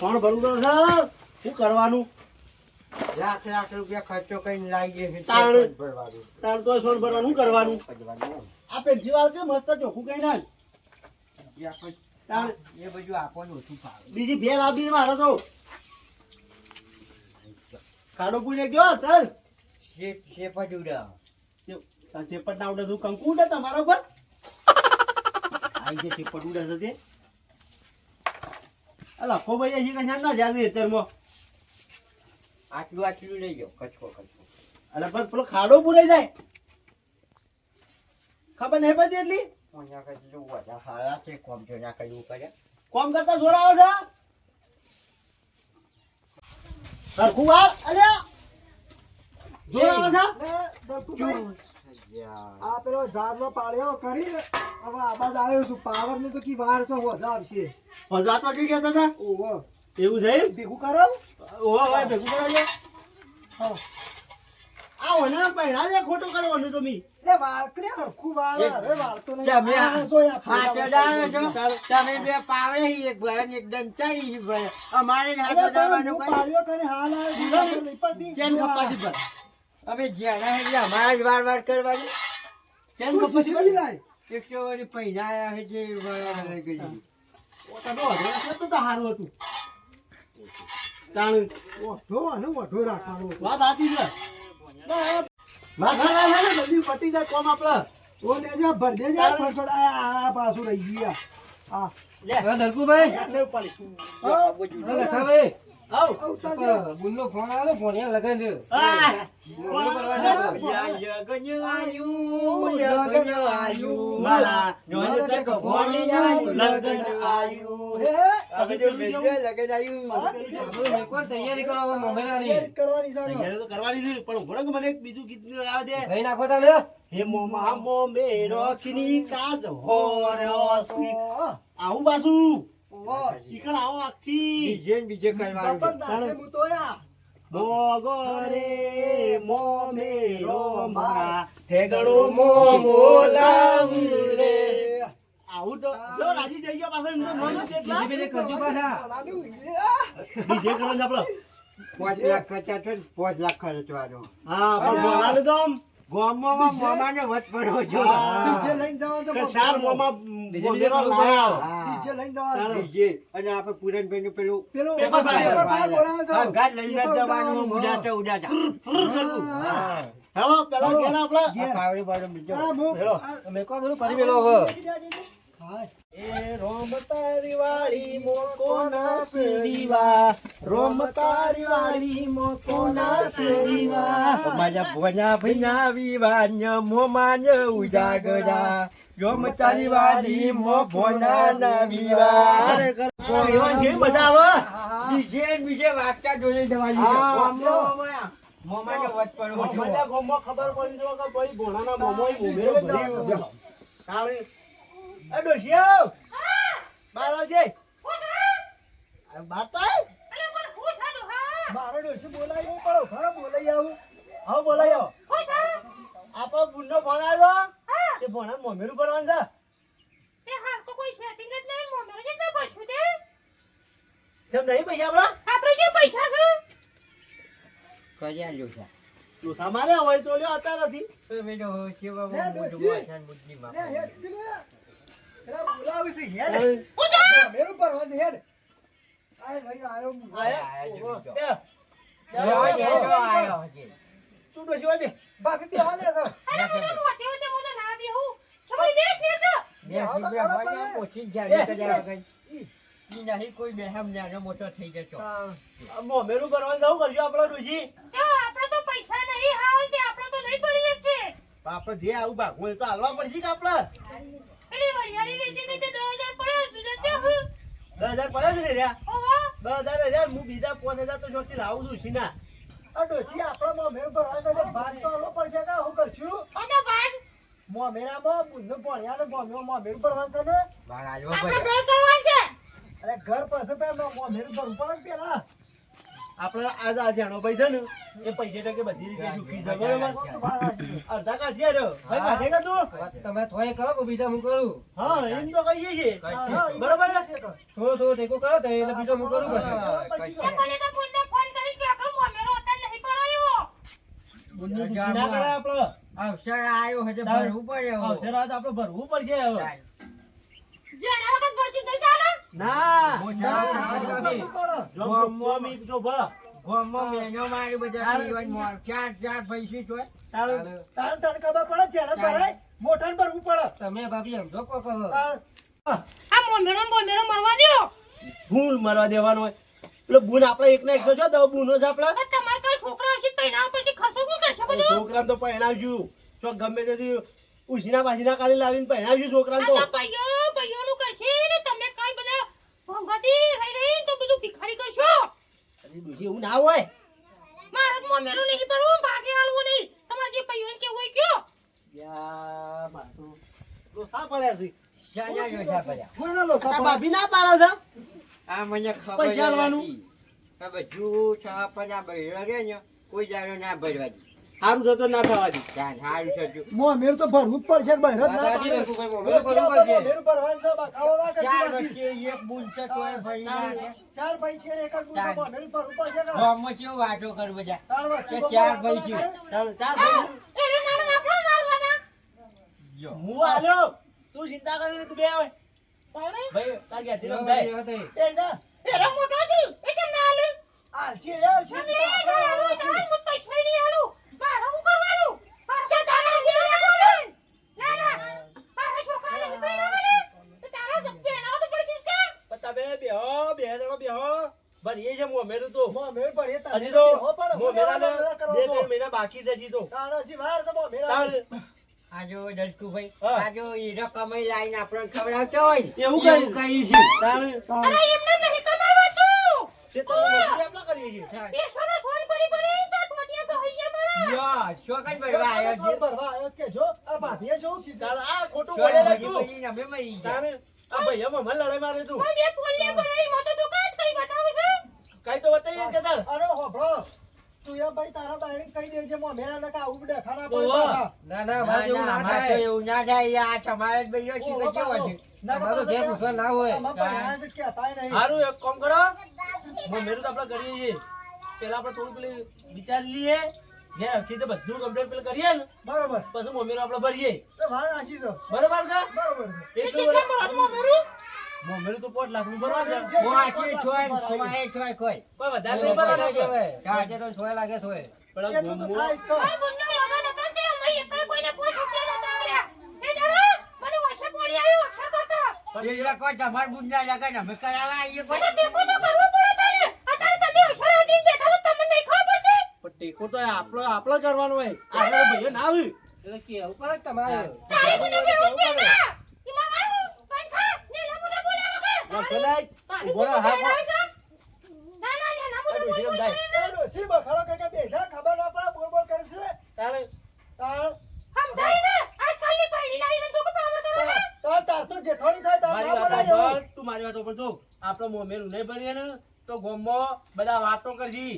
સોણ શું કરવાનું લાખ લાખ રૂપિયા ખર્ચો કરીને લાવીએ છે તાણ. ભરવાનું. તો સોણ ભરવાનું કરવાનું. આ પેન્સિલ વાળ મસ્ત ચોખ્ખું કઈ તાણ. એ બધું આપણને ઓછું ફાવે બીજી ભેલ આપી મારે તો ખાડો પૂરી ગયો સર જ ઉડાવ. ચેપટ ના ઉડે તું કંકુ ઉડે તમારા ઉપર આઈ જે ચેપટ ઉડે છે તે. અલા ખો ભાઈ અહીં કશા ના જાગે અત્યારમાં આટલું આટલું લઈ જાઓ કચકો કચકો. અલે પણ પેલો ખાડો પૂરાઈ જાય. ખબર નહીં પડતી એટલી? અહીંયા કઈ જો વધારે હારા છે કોમ જો ના કર્યું કરે? કોમ કરતા જોરાવો છે? સરખું વાર અલ્યા. જોરાવો છે? આ પેલો ઝાડનો પાળ્યો કરી હવે આબાદ આવ્યો છું. પાવરની તો કી વાર છે હોજા આવશે પજાત વાટી ગયા હતા? ઓહો. એવું છે ભેગું કરો. ઓહો ભાઈ ભેગું કરો હા. આ ઓને પહેલા જે ખોટું કરવાનું તો એ વાળકરે હરખું વાળ. અરે વાળતો નહીં. તમે. તમે બે પાવડે એક ભરે એક દંતાળી ભરે. અમારે હાથો પણ પાડ્યો કરીને હાલ આવ્યો છું, ખબર નહીં હવે જ્યાં એટલે અમારા જ વાર વાર કરવાની. ચેન પછી કપાસી લાય. એક તો વળી પૈણા આયા છે જે વાર ગઈ તો તો સારું હતું. તાણ ઓઢો અને ઓઢો રાખવાનો વાત સાચી છે. વાત સાચી ને, બધી પટી જાય કોમ આપડે. ઓ લેજે ભર દેજે ફટફટ આ આ પાછું રહી ગયા આ. લે. હા, ધરકુભાઈ. હા, આવ. ફોન ફોન લગન છે કરવાની છે તૈયારી તો કરવાની છે પણ ઊભો મને બીજું ગીત આવે દે. કઈ નાખો તાને. હે મોમા મોમે રોખની કાજ ઓહ, આવું પાછું ઓહ. આવો આખી બીજે બીજે કઈ વાર હું તો યા. મો મોમે રોમા ઠેગડો મો લાવું રે. આવું તો જો રાજી જઈ ગયો પાછળ એમ મન છે. એટલા. બીજે બીજી કરજો પાછા. બીજે કરો આપણો. આપડે પાંચ લાખ ખર્ચા છે પાંચ લાખ ખર્ચવાનો. હા પણ તો આમ. ગામમાં મામાને વટ પડવો છો. ડીજે લઈને જવાનું છે કે પણ ચાર મોમાં બીજે બીજે બોલેરો લાયા. ડીજે લઈને જવાનું છે. બીજે અને આપણે પુરનભાઈ નું પેલું પેલું પેપર. પેપર ફાઇલ બોલાવો છો. ગાઢ લઈને જવાનું કરવું. હા. હેલો પેલા ઘેર આપડે ઘેર. આ પાવડી બાવડી બીજો હા, હું- હેલો. કરી મેલો હવે હા. એ રોમ તારી વાળી મોકો નાસ દીવા રોમ તારી વાળી મોકો નાસ દીવા મારા ભોના ભૈના વિવાન્ય મોમાન ઉજાગરા. જોમ તારી વાલી મો ભોના ના વિવા એવા મજા આવે? બીજે બીજે વાગતા જોઈ જવાની હા. મોમાને વટ પડવો છો ખબર પડી જો કે ભાઈ ભોણાના મોમોય ભરે. જવાનું. એ ડોશિયો બાર આવજે આ બાર તો. મારો ડોશી બોલાય નહીં પડો ખરો બોલાઈ આવું હવે બોલાયો આપણો બુનનો ફોન આવ્યો એ ભણા મોમેરું ભરવાનું છે કેમ નહીં પૈસા આપડા કર્યા છે તું મારે હોય તો લ્યો અત્યારે નથી તમે તો સેવા બાબુ મોટું. વાસણ બુદ્ધિ માં બોલાવે છે, હેડ. મેરું હેડ. આય ભાઈ, આયો. આયા? આયા. બે. તું તો. ઈ. નહીં કોઈ બેહમ નાનો મોટો થઈ જતો. હા. આ મોમેરું ભરવાનું જવું કરજો આપડે ડોશી આપડે જે આવું ભાગવું હોય તો હાલવા પડશે કે આપડે દસ હજાર પડે છે ને રહ્યા દસ હજાર રહ્યા હું બીજા પાંચ હજાર તો શોખથી લાવું છું સીના. આ ડોશી આપણામાં મેર ભરવા છે, ભાગ તો આલો પડશે કે હું કરશું મોમેરામાં બુનનું ભણ્યા ને મોમેરું મોમેરું ભરવાનું છે ને? પડે. અરે ઘર પાસે પેલા મોમેરું ભરવું પડે પેલા. આપણે આજ આ જાણો છે ને એ પૈસે ટકે બધી રીતે સુખી છે બરોબર? અડધા કાઢીએ રહ્યો. ભાઈ કાઢે કે તું તમે થોડી કરો કે બીજા હું કરું? હા એમ તો કહીએ બરોબર. થોડો થોડો ટેકો કરો તો એટલે બીજો હું કરું પછી. બુનનું દુઃખી ના આપણે હજુ ભરવું પડે હવે. અવસર આવે તો આપણે ભરવું પડશે હવે ના ના, મોટા ના, મોટા ના, પડો. જો ગોમમાં- ગોમી જો ભા. ગામમાં મેનો મારી બધા પીવાનું મોર. ચાર ચાર પૈસી ચોય. તારું તાન તને ખબર પડે જેને ભરાય મોઢાને ભરવું પડે તમે ભાભી એમ જો કહો કહો તાન- ભૂલ મરવા દેવાનો હોય રહી રહી તો બધું ના કરશો અરે તો બુનો ના હોય છોકરા તો પહેણાવશું નહીં ગમે ભાગે ઉછીના નહીં કાઢી જે પૈયો કે હોય એવું હોય યા, મારે તો લોસા પડ્યા છે. જા જા જા પડ્યા? કોઈના લોસા તારા પડે? ભાભી ના પાડે છે આ મને ખબર પૈસા. નથી. કે બધું છ પચાસ બૈરો રહે ને, કોઈ જાણો ના ભરવા દે. સારું થતો ના થવા દે હારું સજુ. તો ભરવું જ પડશે કે બહેરો જ ના પડે પાડે. ભરવાન કોઈ મોમેરું ડોશી ભરવું આપણે પડશે. મોમેરું ભરવાનું છે, બખાડો ના ચાર પાછી. વચ્ચે એક બુલ છે તો ભાઈ ચાર ભાઈ છે એક જ બુલ ચાર. મોમેરું ભરવું પડશે કે? ગામમાં કેવું વાટો કર બધા. કે ચાર ભાઈ છે. કરે. ચાલ ભાઈ. હું તું ચિંતા કરીને તું બે આવે ભાઈ તાર ગયા જો રમજાય. ભાઈ, એ. હાલ છે, આલ છે. પણ તમે બેહો બે જણો બેહો ભરીએ છે મોમેરું તો મોમેરું ભરીએ તારે હજી તો પડે. કરવા બે છો. ત્રણ મહિના બાકી છે હજી તો તાણ હજી વાર છે મોમેરા. તાર આ જો દસકુભાઈ, હા. આ જો હીરો કમાઈ લાઈને આપણને ખવડાવતો હોય એવું એવું કરી કરી છે. તાર તાણ. તે તો મજૂરી આપણા કરીએ છીએ યો, છોકન ભરવા આયો છે. ભરવા આયો કે જો, આ ભાભીએ જો કીધું? આ ખોટું બોલે તું ભરીને અમે મરી તાર ગયા. આ ભૈયા મને લડાઈ મારે તું. કઈ તો બતાવીએ કે તાર. અરે હોભળો. તું એમ ભાઈ તારા બાયડીને કહી દેજે મો મેરા નકા ઉબડે ખાના પર ના ના ના, એવું ના, તો થાય. એવું ના થાય. આ તમારે જ બૈરો છે, ઓહો, કેવો છે? ના, અમારે તો ઘેર પૂછવા ના હોય. છે. સારું એક કામ કરો. મોમેરું તો આપણે કરીએ છીએ. પેલા આપણે થોડું પેલી વિચારી લઈએ. જે અખી તો બધું કમ્પ્લીટ પેલું કરીએ ને બરોબર પછી મોમેરું આપણે ભરીએ તો વાત સાચી છે. બરોબર છે બરોબર છે. એટલું બધું- મોમેરું તો પાંચ લાખનું ભરવા છે બોઆથી છોય છોય છોય કોઈ. કોઈ વધારે નહીં ભરવા લાગે. આજે તો છોય લાગે છોય. પણ આ ગોમો- અમે પડે. એ ના તારે તો તાર તાર તો હોય થાય. તાર ના? ના એટલે કેવું એવું. તમારે તું મારી વાત ઉપર જો. આપડે મોમેલું નહીં ભરીએ ને. તો ગામમાં બધા વાતો કરજી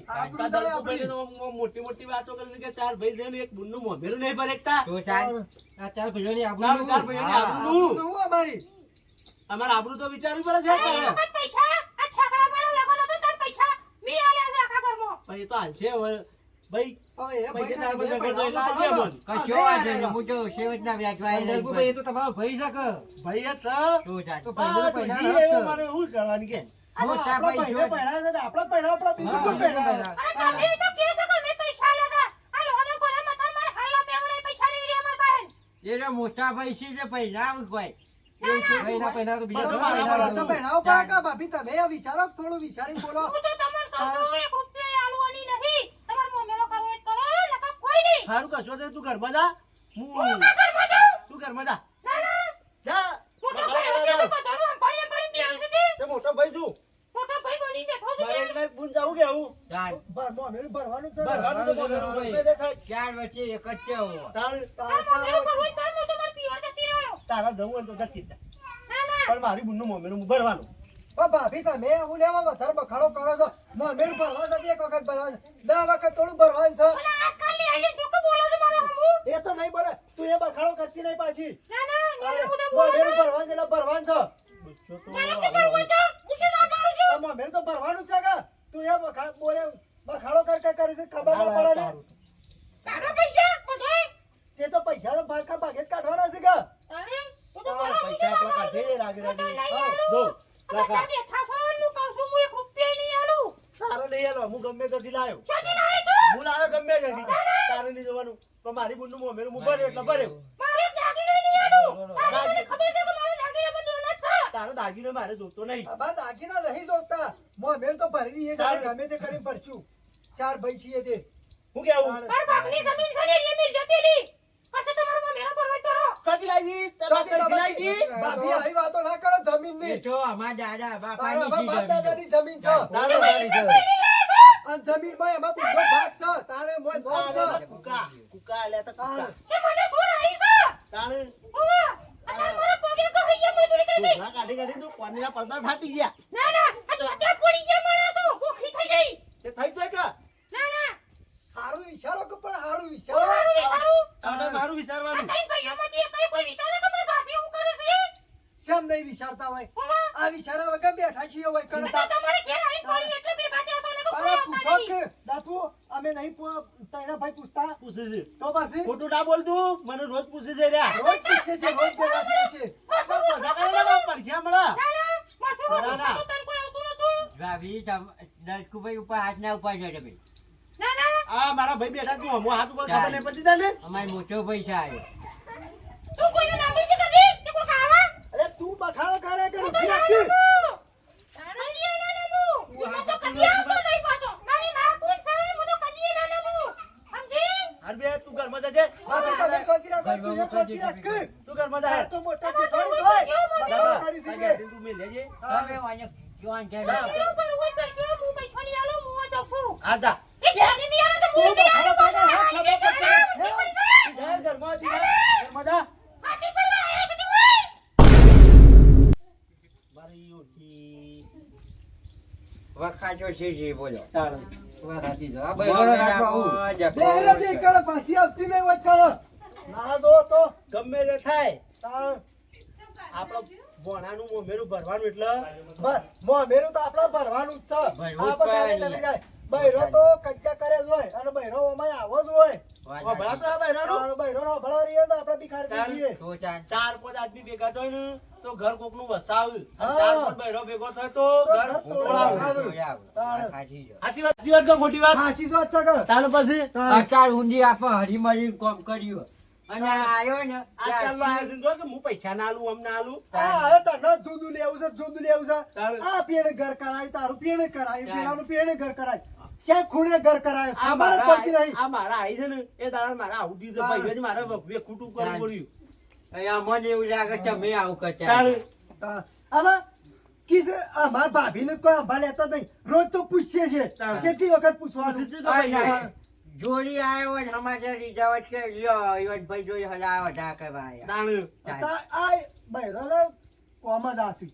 મોટી મોટી વાતો કરીને કે ચાર ભાઈ જઈને ને એક બુનનું મોભેલું નહીં ભરે તો સાહેબ, આ ચાર ભાઈઓની આબરૂ ચારનું. ચાર. આબરૂ હું અમારી? અમારે આબરૂ તો વિચારવું પડે છે એ તો હાલ છે. ભાઈ પૈસે ભાઈ તારા પાસે તો પૈસા ભાઈ, તમારો ભાઈ છે ભાઈ જ તો પૈસા ના કરવાની કે? મોટા પૈસો છે પૈસે થોડા તમે વિચારો થોડું વિચારીને બોલો. સારું કશો છે તું ઘરમાં જા. હું તું ઘરમાં જા. જા. મોટો ભાઈ છું. બુન જાવું કે આવું? ભરવાનું છે? ભરવાનું વચ્ચે એક જ છે તાર તારા જવું હોય તો જતી પણ મારી બુનનું મોમેરું હું ભરવાનું. ભાભી તમે હું લેવા વધારે બખાડો કરો છો. મોમેર ભરવા જતી એક વખત ભરવા છે દસ વખત થોડું ભરવાનું છે. એ તો નહીં બોલે. તું એ બખાડો કરતી નહીં પાછી. મોમેર ભરવાનું છે એટલે ભરવાનું છે. તો ભરવાનું છે કે. તું એ બખા બોલે બખાડો કર કર કરી છે ખબર ના પડે ને. તે તો પૈસા તો ભાગ ભાગે જ કાઢવાના છે કે? પૈસા આપણા કાઢે રાગે રાગે. જો આલું તારો નહીં આલો હું ગમે ત્યાંથી લાયો. હું લાયો ગમે દી તારે નહીં જવાનું. પણ મારી બુનનું મોમેરું હું ભર્યો એટલે ભર્યો. તારો દાગીનો મારે જોતો નહીં. આમાં દાગીના નહીં જોતા. મોમેર તો ભરવી એ જાણે ગમે તે કરીને પરચું ચાર ભાઈ છીએ તે. હું કેવું? ચોથી લાવી ચોથી ચોથી તમે- લાવી ભાભી આવી વાતો ના કરો જમીનની જો અમારા દાદા તારા બાપાની બાપ છે. દાદાની જમીન. જમીન છે. દાદા મારી છે. અને જમીનમાં એમાં પૂરો ભાગ છે. તાણે મોય નોમ છે. કુકા. કુકા લે તો કુકા. તાણે? ઘોડા કાઢી કાઢી તો પાણીના પડદા ફાટી ગયા. તે થઈ જાય કે હારું વિચારો કે પણ હારું વિચારો. તારે મારું વિચારવાનું. શેમ નહીં વિચારતા હોય? આ વિચારા વગર બેઠા છીએ હોય અરે પૂછો કે દાદુ અમે નહીં તૈના ભાઈ પૂછતા? પૂછે છે. તો પછી? ખોટું ના બોલતું. મને રોજ પૂછે છે રહ્યા રોજ પૂછે છે રોજ ભેગા થઈએ દસકુભાઈ ઉપર હાથ ના ઉપાડજો તમે આ મારા ભાઈ બેઠા તું હમો હાથ ઉપર ખબર નહીં પડતી તને અમારે મોટો પૈસા આવ્યો અરે તું બખાડો કરે કે રૂપી રાખી હાર બે તું ઘરમાં જજે બાકી તમે શાંતિ રાખો તું તું હોય કરી છે કે. તું મેં છે. હા, ખબર પડશે. મારી ઓછી વખાજો છે જી બોલો. તાણ. બેરે દે કળે પાછી આવતી નહીં હોય કળે. ના દો તો ગમે તે થાય. તાણ. આપણો ભોણાનું મોમેરું ભરવાનું એટલે બસ, મોમેરું તો આપણે ભરવાનું જ છે. આ બધા લઈ જાય. બૈરો તો કચ્ચા કરે જ હોય અને બૈરો ઓમાંય આવો જ હોય ભણા તો. તાણ બૈરોનો ભળવા રહીએ તો આપણે તાણ. તો ચાર પાંચ આદમી ભેગા થાય ને તો ઘર કોકનું વસાવ્યું. ચાર પાંચ બૈરો ભેગો થાય તો ઘર. સાચી વાત સાચી વાત કે ખોટી વાત સાચી વાત છે કે? તાણ પછી ચાર ઊંધી આપણે હરીમરી કોમ કર્યું અને આવ્યો ને. આ ચાલવા આવ્યો જો કે હું પૈસા ના આલું અમને આલું. આ હવે તને જુદું લેવું છે જુદું લેવું છે. આ પેણે ઘર કરાય તારું પેણે કરાય પેલાનું પેણે ઘર કરાય. શેક ખૂણે ઘર કરાય આ પડતી નહીં. આ મારા આઈ છે ને એ દાડા મારા આવું દીધું પૈસા જ મારે વેખૂટું કરવું પડ્યું અહીંયા મને એવું લાગે છે મેં આવું કરતા. આમાં કિસ અમાર ભાભીને કોઈ આંભા લેતો નહીં. રોજ તો પૂછીએ છે. કેટલી વખત પૂછવાનું. જોડી આવ્યો ને સમાચાર રીઝાવટ કે લ્યો ઈવનભાઈ જોઈ હલા વધા કરવા. તા- આ બૈરોને કોમ જ આસી.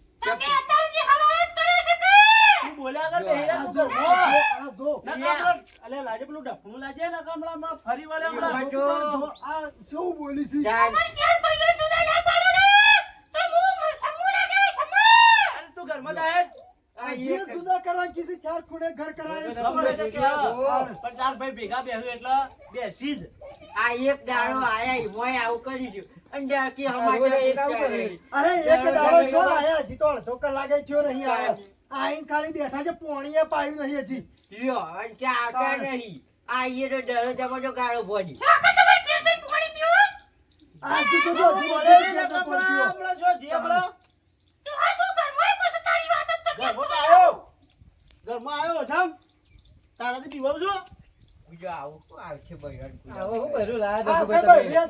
તું બોલ્યા કર બેહીરા આ તું જો, ઘરમાં. આ જો, ના કામ અલે લાજે પેલું ડફણું લાજે ને કામ હમણાં ફરી વળે હમણાં. આ જો, જો, આ શું બોલી છે? ચાલ. અરે તું ઘરમાં જા હેડ. આ જે કીધી, ચાર ખૂણે ઘર કરાય તે. પણ ચાર ભાઈ ભેગા બેહ્યું એટલે બેસી જ. આ એક દાડો આયા ઈમોય આવું કરીશું અને કે સમાચાર એક આવું કરે. અરે એક દાડો છો આયા હજી તો અડધો કલાકે થયો નહીં આયા આઈને ખાલી બેઠા છે પોણીએ પાયું નહીં હજી લ્યો અને કે આવતા નહીં આ ઈએ તો દરરોજામાં તો ગાળો ભરી આ હજુ તો શું જો, હજુ ને તો હમણાં? પડ્યો. હમણાં શું જે હમણાં? ઘરમાં તો આવ્યો. ઘરમાં આવ્યો છમ તારાથી પીવાવું છું? હું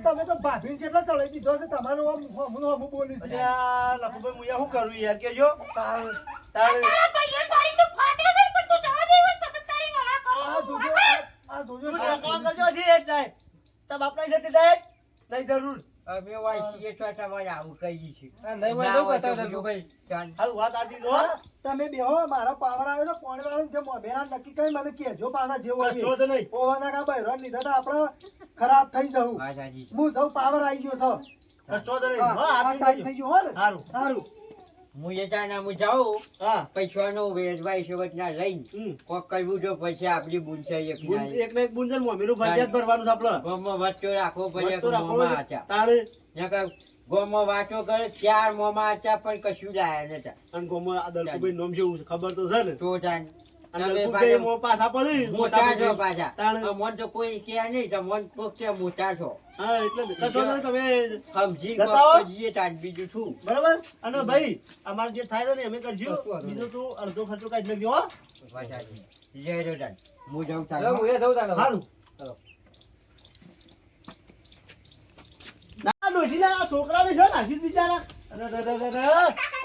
તમે. તો ભાભીને કેટલા ચડાઈ દીધો છે તમારું છે. અલ્યા, લખુભાઈ, હું શું કરું યાર? કેજો તારે તારે બાપના હિસ્સેથી જાય. નહીં જરૂર. અમે વાંચીએ તો તમારે આવું કહીએ છીએ. તો તો તમે બેહો મારો પાવર આવ્યો છે પોણી વાળો જે મોમેરા નક્કી કરી મને કહેજો પાછા જેવું નહીં. ઓવાના કા બહેરો લીધા તો આપણે ખરાબ થઈ જવું. હું જઉં પાવર આવી ગયો છે. તો. થઈ ગયો હો ને. સારું હું હું જાઉં હા. પૈસાનો લઈને કોક કરવું પછી આપણી એક. એક ને એક બુંજન મોમીનું ફરજિયાત ભરવાનું રાખવો પડે. આચા. તાણે નકર ગામમાં વાંચો કરે ચાર મોમાં આચા પણ કશું લાયા નતા. અને ગોમાં આ દલકુભાઈ નોમ જેવું છે ખબર તો છે ને. તો તાન અને તમે પાછા પડી મોટા છો પાછા. તાણે. મન કોઈ કે નહીં તો કોક કે મોટા છો. હા એટલે કશો નહીં તમે સમજી જતા કોક હો? કરીએ તાન બીજું શું? બરાબર? અને ભાઈ અમારે જે થાય છે ને અમે કરજો. બીજું તું અડધો ખર્ચો કાઢી નાખજો હો. જય રો તાન. હું જાઉં તાન. હું એ જઉં તાને. સારું ના ડોશીલા છોકરાને છો નાખી બિચારા?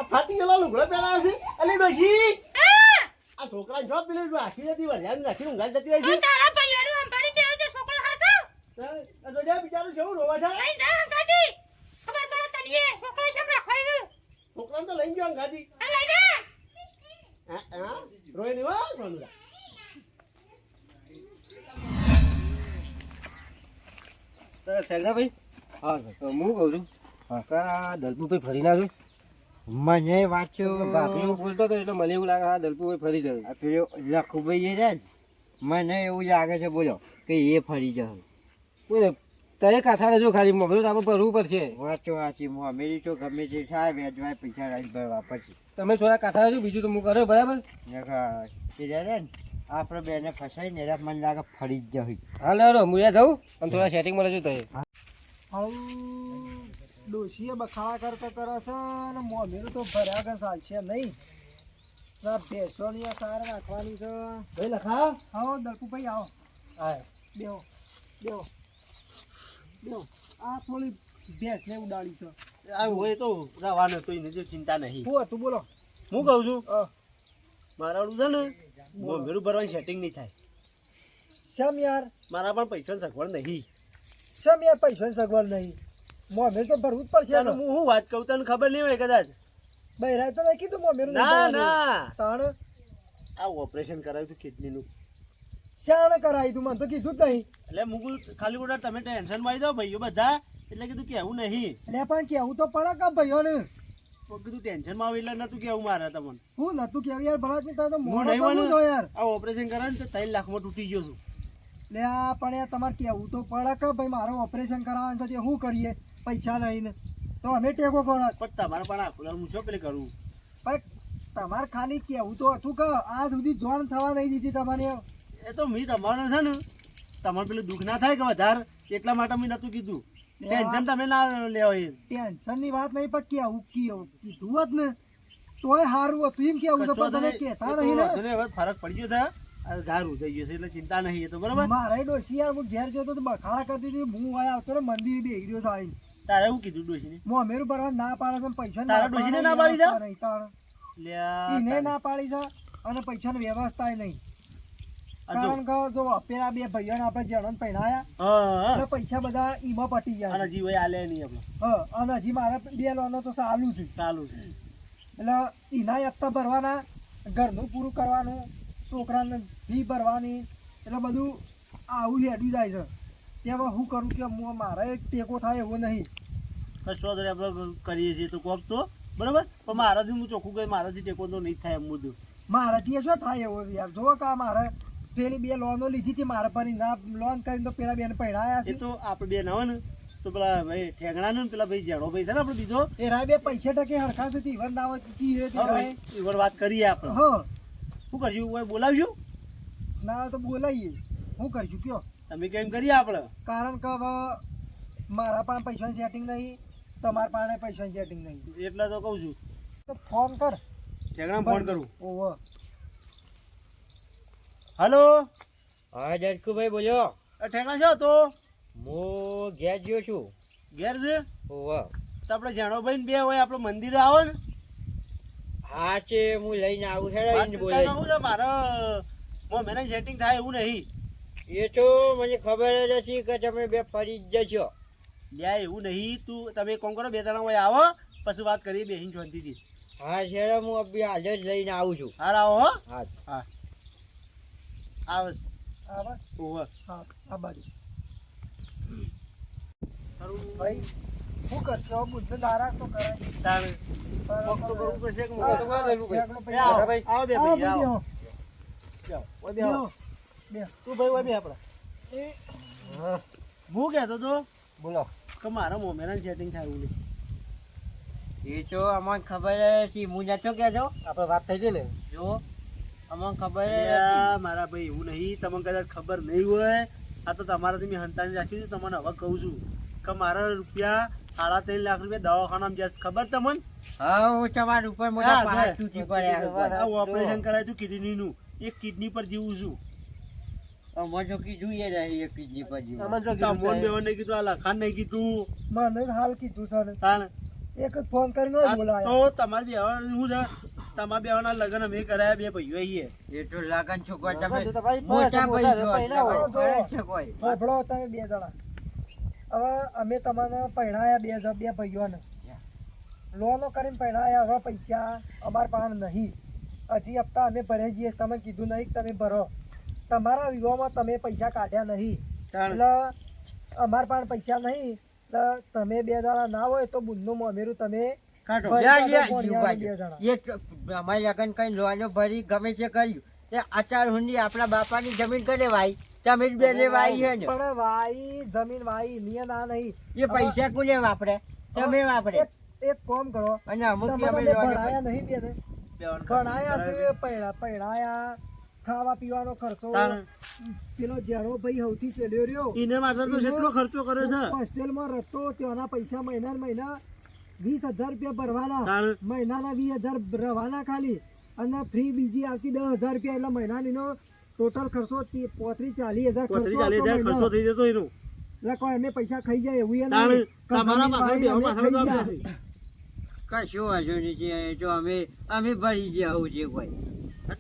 ફાટી ગયેલા લુગડા પહેરાવે છે. અલી ડોશી! આ છોકરા જો પેલી નાખી જતી વરિયાદ નાખી ઊંઘાઈ જતી રહી છે. તારા ભાઈઓનું અંબાડી દેવું છે છોકરો હાસો. આ જો બિચારું જેવું રોવા છે? લઈ જા અંગાજી. ખબર પડે તને છોકરાને તો લઈ આ લઈ જા. હા હા. રોય નહીં હો સોનુડા તો તો હું કહું છું હા. આ દલપુભાઈ ફરી ના જોઈ. મને વાંચ્યો. ભાભીઓ બોલતો હતો એટલે મને એવું લાગે હા દલપુભાઈ ફરી આ પેલો લખુભાઈ એ છે ને, મને એવું લાગે છે બોલો કે એ ફરી જશે. બોલે તારે કાથા જો ખાલી તો આપણે ભરવું પડશે. વાંચો વાંચી અમેરી તો ગમે તે થાય વેચવાય પૈસા રાખી ભરવા પછી. તમે થોડા કાથા જો બીજું તો હું કર્યો બરાબર? ને આપણે બેને ફસાઈ ને એટલે મને લાગે ફરી જ જશે. હા લેડો હું એ જાઉં અને થોડા સેટિંગ મળે છે તો આવું ડોશીએ બખાડા કરતા કરે છે અને મોમેરું તો ભર્યા વગર ચાલશે નહીં. ના ભેંસોની સાર રાખવાની છે. ભાઈ લખા આવો દલકુભાઈ આવો. હા બેહો બેહો બેહો. આ થોડી ભેંસને ઉડાડી છે. આ હોય તો રવાનો તો એને જે ચિંતા નહીં. હું હતું બોલો. હું કહું છું? મારાનું છે ને મોમેરું ભરવાની સેટિંગ નહીં થાય. શેમ યાર? મારા પણ પૈસાની સગવડ નહીં. શેમ યાર પૈસાની સગવડ નહીં? મોમેર તો ભરવું જ પડશે હું શું વાત કહું તને ખબર નહીં હોય કદાચ? બૈરાય તો મેં કીધું મોમેરું ના ના. તાણ. આ ઓપરેશન કરાવ્યું હતું કિડનીનું. શાણ કરાવી તું મને તો કીધું જ નહીં. એટલે મુકુલ ખાલી ખોટા તમે ટેન્શનમાં આવી દો ભાઈઓ બધા. એટલે કીધું કેવું નહીં. એટલે પણ કેવું તો પડે કે ભાઈઓને? તો કીધું ટેન્શનમાં આવી એટલે નતું કેવું મારે તમને. હું નતું કેવું યાર મિત્ર તો નહીં. જો યાર. આ ઓપરેશન કરાવ્યું ને તો ત્રણ લાખમાં તૂટી ગયો છું. લે આ પણ યાર તમારે કેવું તો પડે કે ભાઈ મારે ઓપરેશન કરાવવાનું છે તે શું કરીએ? પૈસા નહીં તો અમે ટેકો કરો. પણ તમારે પણ આખું હું શું પેલી કરું. પણ તમારે ખાલી કેવું તો હતું કે આ સુધી જોણ થવા નહીં દીધી તમારે એ તો મેં તમારે છે ને. તમારે પેલું દુઃખ ના થાય કે વધારે? એટલા માટે મેં નતું કીધું. ટેન્શન તમે ના લેવો એ ટેન્શનની વાત નહીં પણ કેવું કેવું કીધું જ ને તોય સારું હતું. એમ કેવું છે પણ તમે કહેતા નહીં ને હવે ફરક પડી ગયો આ ગારું થઈ ગયું છે એટલે ચિંતા નહીં એ તો બરાબર? મારે ડોસી યાર હું ઘેર ગયો તો બખાડા કરતી હતી. હું આયા આવતો ને મંદિર બે ગયો આવીને. તારે શું કીધું ડોશીને મો અમેરું ભરવા ના પાડે છે પૈસા તારા ડોશીને ના પાડી છે? લ્યા, ઈને ના પાડી છે અને પૈસાની વ્યવસ્થા નહીં. કારણ કે જો પેલા બે ભાઈઓને આપણે જણન પહેરાયા હા, હા. એટલે પૈસા બધા ઈમાં પટી ગયા. અને હજી આલે નહીં આપણે હા અને હજી મારા બે લોનો તો ચાલુ છે. ચાલુ છે. એટલે ઈના હપ્તા ભરવાના ઘરનું પૂરું કરવાનું છોકરાને ફી ભરવાની એટલે બધું આવું હેડું જાય છે. તેમાં હું કરું કે હું મારે એક ટેકો થાય એવો નહીં. કશો આપણે કરીએ છીએ તો કોક તો બરાબર? પણ મારાથી હું ચોખ્ખું કહી મારાથી ટેકો તો નહીં થાય એમ બધું મારાથી એ શું થાય એવો યાર? જો કા મારે પેલી બે લોનો લીધી હતી મારે પર ના લોન કરીને તો પેલા બેન પૈણાયા છે. તો આપણે બેન આવે ને તો પેલા ભાઈ ઠેંગણા ને પેલા ભાઈ જેડો ભાઈ છે ને આપણે બીજો? એ રાય બે પૈસા ટકે હરખા છે ઈવન ના હોય તો કી હોય તે હા રાય. ભાઈ, ઈ વાર વાત કરીએ આપણે. હા. શું કરશું? બોલાવશું ના તો બોલાવીએ. હું કરશું કયો? તમે કેમ કરીએ આપણે? કારણ કે હવે મારા પણ પૈસાની સેટિંગ નહીં તમારા પાસે પૈસાની સેટિંગ નહીં. એટલે તો કહું છું. તો ફોન કર. ઠેંગણા ફોન કરું. ઓહો. હલો? હા જટકુભાઈ બોલ્યો ઠેકણા છો તો? હું ઘેર ગયો છું. ઘેર છે? ઓહો. તો આપણે જાણો ભાઈ ને બે હોય આપણે મંદિરે આવો ને. હા છે હું લઈને આવું છે મારે મેને સેટિંગ થાય એવું નહીં. એ તો મને ખબર જ હતી કે તમે બે ફરી જ જશો. લ્યા એવું નહીં તું તમે કોણ કરો? બે ત્રણ હોય આવો પછી વાત કરીએ બેહીન શાંતિથી. હા શેરો હું અભી હાલ જ લઈને આવું છું. હાર આવો હો. હા. હા. આવો. આવા? ઓહો હા. આ બાજુ. ભાઈ શું કરશો? બુદ્ધ નારાજ તો કરાય તારે કોક તો કરવું પડશે કે હા, મોકો તો હા, પૈસા. આવો, ભાઈ. આવો બે ભાઈ, ભાઈ, આવો. ઓય બે આવો. બેહો. તું ભાઈ હોય બે આપણા. હા, હું કહેતો તો બોલો. કે મારા મોમેરા સેટિંગ થાય એવું નહીં. એ તો અમને ખબર છે હું નતો કહેતો આપણે વાત થઈ હતી ને? જો અમને ખબર મારા ભાઈ એવું નહીં. તમને કદાચ ખબર નહીં હોય આ તો તમારાથી મેં હંતાની રાખી છે. તમને હવે કહું છું કે મારા રૂપિયા સાડા ત્રણ લાખ રૂપિયા દવાખાનામાં જાય ખબર તમને? હા હું તમારા ઉપર મોટા ઓપરેશન કરાયું હતું કિડનીનું એક કિડની પર જીવું છું. અમે કીધું એ રહી એક કિડની પર જીવો. અમને જો કીધું તમોન કે- બેવાને કીધું આ લખાણ નહીં કીધું. મને હાલ કીધું સર તાણ. એક જ ફોન કરીને જ આ તો તમારે શું છે? તમારા બેવાના લગ્ન અમે કરાયા બે ભાઈઓ છીએ એ તો લાગન છોકરા તમે લગન તો ભાઈ મોટા મોટા ભાઈ છો ભાઈ ના હોય. એટલે ફરજ છે કોઈ. ફોફળો તમે બે જણા. હવે અમે તમને પહેણાયા બે જ- બે ભાઈઓને. લોનો કરીને પહેણાયા હવે પૈસા અમાર પાસે નહીં. હજી હપ્તા અમે ભરે જઈએ તમે કીધું નહીં કે તમે ભરો. તમારા વિવાહમાં તમે પૈસા કાઢ્યા નહીં. એટલે અમાર પાસે પૈસા નહીં. એટલે તમે બે જણા ના હોય તો બુનનું મોમેરું તમે અમારી લગન કઈ લોનો ભરી ગમે છે કર્યું. એ આચાર હુંડી આપણા બાપાની જમીન કરે ભાઈ તમે જ બેને વાઈ છે ને. પણ વાઈ જમીન વાઈ નિયમ ના નહીં. એ પૈસા કોને વાપરે? તમે વાપરે. એક એક કામ કરો. અને અમુક અમે ભણાયા નહીં બેને. ભણાયા છે પૈણા પૈણાયા. ખાવા પીવાનો ખર્ચો પેલો જેણો ભાઈ સૌથી ચડ્યો રહ્યો. એને માત્ર તો કેટલો ખર્ચો કર્યો છે. હોસ્ટેલમાં રહેતો ત્યાંના પૈસા મહિના મહિના વીસ હજાર રૂપિયા ભરવાના. મહિનાના વીસ હજાર રવાના ખાલી. અને ફ્રી બીજી આવતી દસ હજાર રૂપિયા એટલે મહિનાનીનો ટોટલ ખર્ચો પોત્રીસ ચાલીસ હજાર ખર્ચો થઈ જતો એનો. એટલે કોઈ અમે પૈસા ખાઈ જાય એવું એ નહીં. કશું વાંધો નથી જો અમે અમે ભરી ગયા આવું છે કોઈ. તમે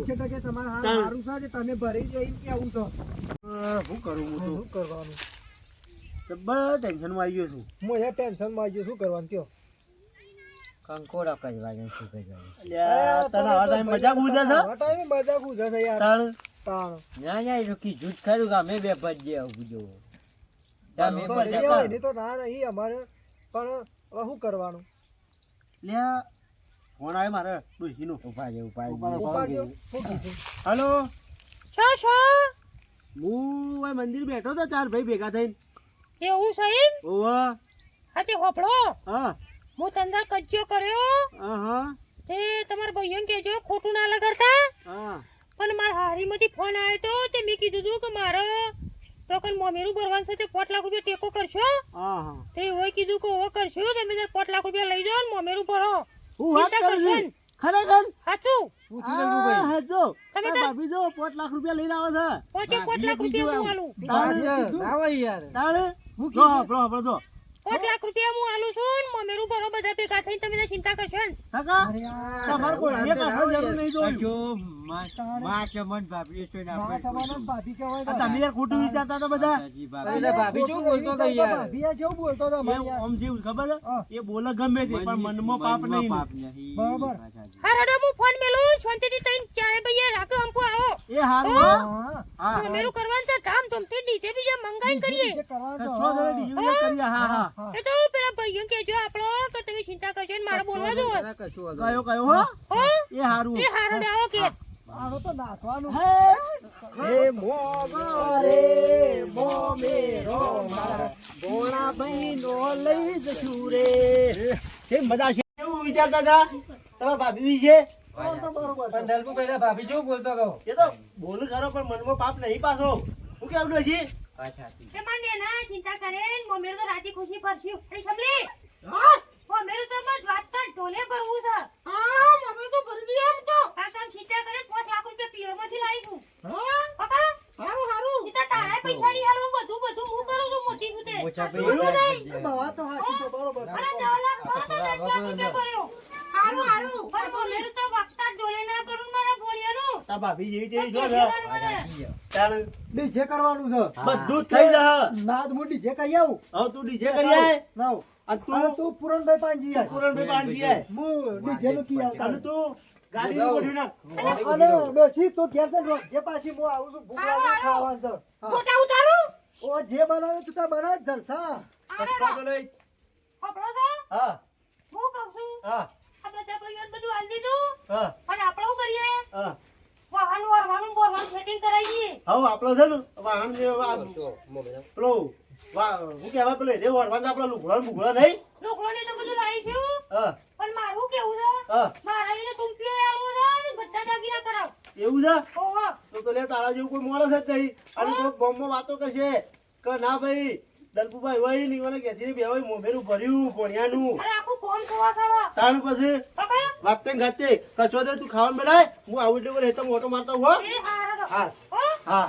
ટકે તમારે હાલ છે તમે ભરી જાય કેવું છો શું કરું હું શું કરવાનું? જબ્બર ટેન્શનમાં આવી ગયો છું. હું એ ટેન્શનમાં આવી ગયો શું કરવાનું કયો? કંકોડા કરવાનું શું કરવાનું તને આવા ટાઈમ મજાક ઉડે છે? આવા ટાઈમે મજાક ઉડે છે યાર. તાણ. તાણ. ના ના એ કીધું જ ખરું કે અમે બે ભજ આવું જોવો તમે બરોબર પણ છે, એ ભજ હોય એની તો ના નહીં અમારે પણ હવે શું કરવાનું? લ્યા ફોન આવ્યો મારે. ડોશીનો ઊભા રે ઊભા હલો? છો છો? હું આ મંદિર બેઠો તો ચાર ભાઈ ભેગા થઈને. એવું છે એમ? ઓવા હા તે હોપડો હા. હું ચંદા કજ્જો કર્યો. હા હા. તે તમારા ભાઈઓને કહેજો ખોટું ના લગાડતા. હા. પણ મારા હારીમાંથી ફોન આવ્યો તો તે મેં કીધું હતું કે મારે તો કન મોમેરું ભરવાનું છે તે પોટ લાખ રૂપિયા ટેકો કરશો. હા હા. તે હોય કીધું કે ઓ કરશું તમે પોટ લાખ રૂપિયા લઈ જાઓ ને મોમેરું ભરો. હું વાત કરું છું? ખરેખર? સાચું હા, હા, તમે ભાભી જો પાંચ લાખ રૂપિયા લઈને આવે છે. પાંચે પાંચ લાખ રૂપિયા હું આલું. ના હોય યાર. તાણે જો આપણો આપણો જો પાંચ લાખ રૂપિયા હું આલું છું ને મોમેરું ભરો બધા ભેગા થઈને તમે ચિંતા કરશો ને. કાકા તમારે કોઈ એક જરૂર નહીં જો માં ચમન ભાભી છે ને ના આપણે થવાના ને ભાભી કહેવાય આ તો. તમે યાર ખોટું વિચારતા હતા બધા? માતાજી એટલે ભાભી ભાભી કેવું બોલતો હતો યાર? ભાભી આ જેવું બોલતો હતો અમારે એ યાર. આમ જેવું ખબર? છે હા. એ બોલે ગમે તે પણ મનમાં પાપ નહીં. પાપ નહીં. બરોબર. માતાજી. હા રડો હું ફોન મેલું. શાંતિથી તઈને ચારે ભાઈએ રાખો હમકો આવો. એ હારું હો. હા. હા મોમેરું કરવાનું છે ધામ ધૂમથી ડીજે બીજે મંગાઈ કરીએ. જે કરવા છો, સો જણા ડીજે કરીએ? હા હા. હા. એ તો પેલા ભાઈઓ કહેજો આપણો કે તમે ચિંતા કરશો મારે બોલવા દો. કયો કયો હો? હો? એ હારું. એ હારું આવો કે. આનો તો નાચવાનું હે? મોગરે મોમેરો મારા ભોળા ભાઈનો લઈ જશું રે. છે મજા છે એવું વિચારતા હતા તમારા ભાભી વિશે તો બરોબર. પણ દલપુ પહેલા ભાભી કેવું બોલતો હતો એ તો બોલ કરો પણ મનમાં પાપ નહીં પાછો. હું છે ના ચિંતા કરે. મમ્મી તો રાજી ખુશી ફરશું અરે સબલી મોમેરું તો બસ વાત તો ઢોલે ભરવું છે. હા મમ્મી તો ભરી દઈએ એમ તો. આ કામ ચિંતા કરે પાંચ લાખ રૂપિયા પિયરમાંથી લાવીશું પકા હારું હારું. સીતા તારા પૈસા ની હાલ બધું બધું હું કરું છું મોટી છું તે મોટા કશું નહીં. દવા તો હાચી તો બરોબર. અરે દસ લાખ તો દસ લાખ રૂપિયા ભર્યો હારું હારું. પણ મોમેરું તો વખતા ઢોલે ના કરું મારા ભોળિયાનું. તારા ભાભી જેવી તેવી છો તો ને કહેવાનું મને. કરવાનું છે. બધું થઈ જશે નાદ મોટી જે કઈ આવું. હવે તું ડીજે કરી આય. નાવ. અને તું પૂરણભાઈ પાંજી આય. પૂરણભાઈ પાંજી આય હું ડીજે નું કી આવતા અને તું ગાડી ગોઠવી નાખ. અને ડોશી તું ઘેર રોજે પાછી હું આવું છું ભૂખ લાગે ખાવાનું છે. હા. ઓ જે બનાવ્યું તું તે બનાવ જલસા. પપ્પા તો લઈ. છો? હા. હું કહું છું, હા. આ બધા ભાઈઓને બધું આલી દીધું, હા. અને આપણે શું કરીએ? હા. વાહન વારવાનું ને બોરવાનું setting કરાવીએ. હવે આપણો છે ને વાહન જે આ પેલો વા- હું કેવા પેલો રે વરવાન આપણો લુગડો ને બુગડો નહીં? ને તો બધું લાવીશું, હા. પણ મારું કેવું છે? હા. મારા એને ટૂંકીઓ આલવો છે બધા જાગીરા કરાવ. એવું છે? ઓહો. તો તો લે તારા જેવું કોઈ માણસ જ નહીં. અને કોઈ ગામમાં વાતો કરશે કે ના ભાઈ દલપુભાઈ હોય નહીં મને કહેતી બે હોય મોમેરું ભર્યું પોણિયાનું અરે આખું કોમ ખોવા ખાવા. તાણ પછી વાત કઈ ખાતે કચવા દે તું ખાવાનું બનાય હું આવું એટલે બોલે તો મોટો મારતો હો. હા. હા.